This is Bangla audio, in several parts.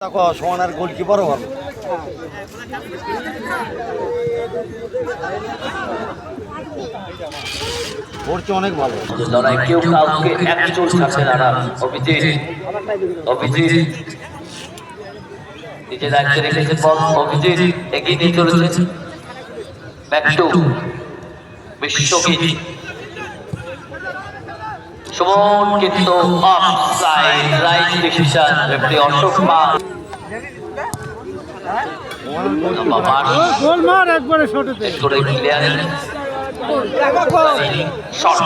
দেখো সমানের গোলকিপারও ভালো। করছে অনেক ভালো। লড়াই কেউ কাউকে এক চোট ছাড়ছে না অভিজিৎ অভিজিৎ। নিজে দায়িত্বে রেখেছে বল অভিজিৎ এগিয়ে নিয়ে চলেছে। Back to Biswajit. সুমন কিন্তু offside right decision referee Ashok goal মার একবারে ক্লিয়ার শট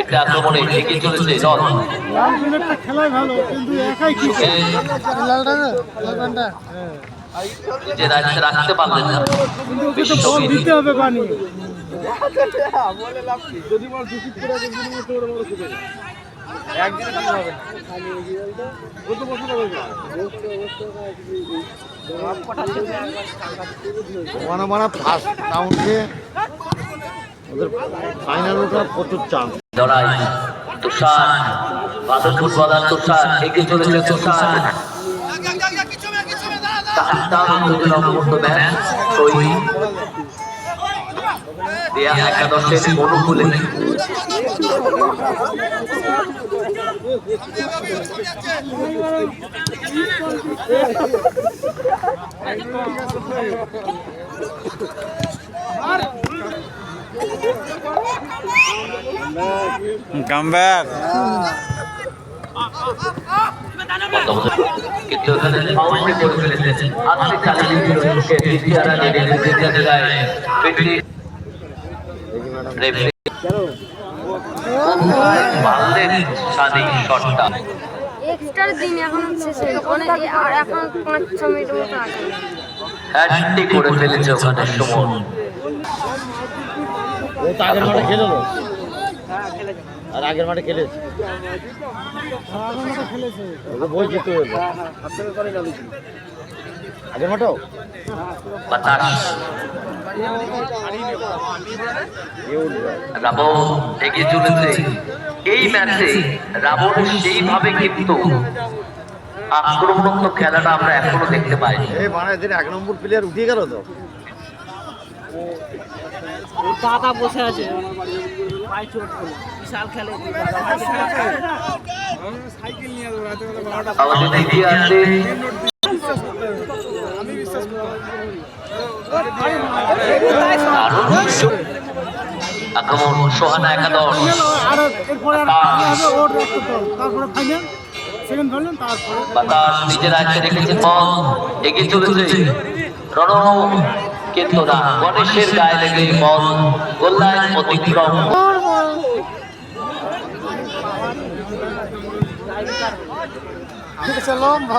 এটা আক্রমণে এগিয়ে চলেছে দল। লাল প্লেটটা খেলাই ভালো কিন্তু একাই কি লালটা না লাল নিজের রাখতে পারলেন না। কিন্তু ওকে তো বল দিতে হবে বানিয়ে মানে মানে ফার্স্ট রাউন্ডে ওদের ফাইনাল ওঠার প্রচুর চান্স লড়াই তুষার বাদলপুর প্রধান তুষার এগিয়ে চলেছে তুষার তার তার উত্তেজনা মুহূর্ত ম্যাচ দেয়া একাদশের অনুকূলে। কিন্তু এখানে করে আজকে চালিয়ে নেড়ে দ্বিতীয় জায়গায় পেটি রেফারি মারলেন সানি শটটা এক্সট্রা দিন এখন শেষে অনেক আর এখন পাঁচ ছ মিনিটের মতো আছে হ্যাটটি করে ফেলেছে ওখানে সুমন ও তো আগের মাঠে খেলে আর আগের মাঠে খেলেছে ওকে বলছি তো আগের মাঠেও? বাতাস। রাবণ এগিয়ে চলেছে। এই ম্যাচে রাবণ সেইভাবে কিন্তু আক্রমণাত্মক খেলাটা আমরা এখনও দেখতে পাইনি। এই মানে এদের এক নম্বর প্লেয়ার উঠে গেল তো। দাদা বসে আছে। বিশাল খেলে আছে দারুণ সুযোগ। আক্রমণ সোহানা একাদশ আর এরপরে আর একটা হবে ওর একটা দল তারপরে ফাইনাল সেকেন্ড ফাইনাল তারপরে বাতাস নিজের আয়ত্তে রেখেছে বল এগিয়ে চলেছে রণ কিন্তু না গণেশের গায়ে লেগে বল গোল্লায় অতিক্রম। ফুটের উপরে লম্বা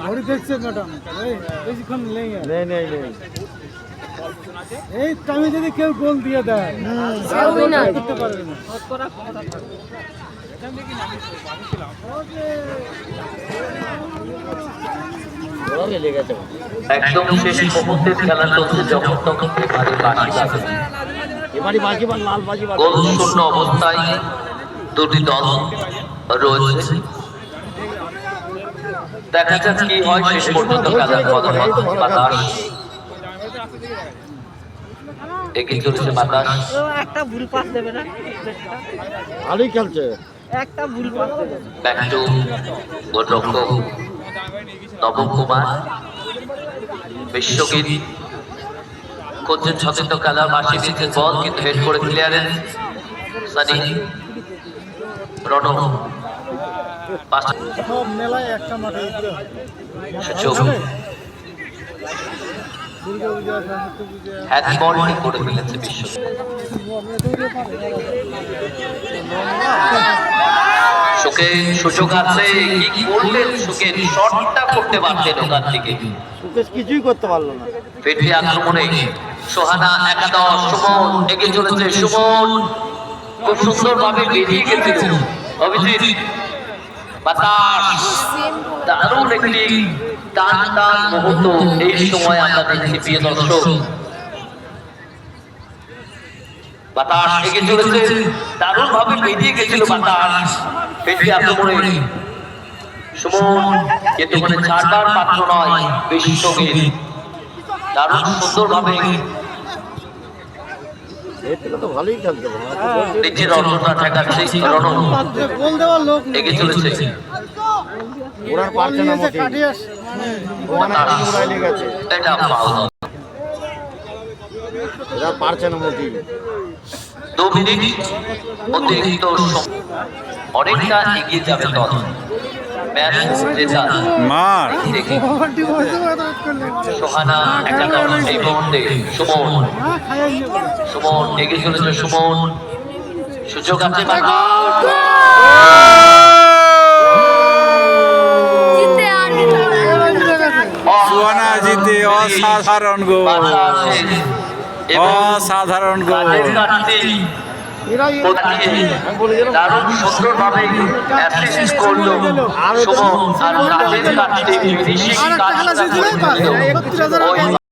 ঘড়ি দেখছে ম্যাডাম এই। বেশিক্ষণ নেই আর। নেই নেই নেই এই টাইমে যদি কেউ গোল দিয়ে দেয় করতে পারবে না। একদম শেষ মুহূর্তের খেলা চলছে যখন তখন এবারে বাকি আছে এবারই বাজি লাল বাজি বার গোল শূন্য অবস্থায় দুটি দল রয়েছে। দেখা যাক কি হয় শেষ পর্যন্ত খেলার ফলাফল বাতাস। এগিয়ে চলেছে বাতাস। একটা ভুল পাস দেবে না। ভালোই খেলছে। একটা ভুল পাস দেবে ব্যাক টু গোলরক্ষক। নবম কুমার বিশ্বজিৎ করছেন ছচিত খেলা মাসি দিচ্ছেন বল কিন্তু হেড করে ক্লিয়ারেন্স সানি রণ হয়। হ্যান্ডবলটি করে ফেলেছে বিশ্ব সুখে সুযোগ আছে কি করলেন সুখে শটটা করতে পারতেন ওখান থেকে। সুকেশ কিছুই করতে পারল না। ফিরতি আক্রমণে। সোহানা একাদশ সুমন এগিয়ে চলেছে সুমন। খুব সুন্দর ভাবে বেরিয়ে গেছিল অভিজিৎ বাতাস। দারুণ একটি টান টান মুহূর্ত এই সময় আমরা দেখছি প্রিয় দর্শক। বাতাস এগিয়ে চলেছে। দারুণ ভাবে বেরিয়ে গেছিল বাতাস। ফিরতি আক্রমণে সুমন কিন্তু মানে ছাড়বার পাত্র নয় বিশ্বজিৎ দারুণ সুন্দর ভাবে নিজের অর্জনটা ঠেকাচ্ছে রণ এগিয়ে চলেছে। ওরার পারছে না কাটিয়ে মানে ওখানে একটা উড়াই লেগেছে এটা ফাউল এরা পারছে না মোটেই। দু মিনিট অতিরিক্ত অনেকটা এগিয়ে যাবে দল মার। এই মুহূর্তে সুমন। সুমন এগিয়ে চলেছে সুমন। সুযোগ আছে জিতে অসাধারণ গোল। অসাধারণ গোল। দারুণ সুন্দরভাবে অ্যাসিস্ট করল আর কাজের ফিনিশিং কাজটা শেষ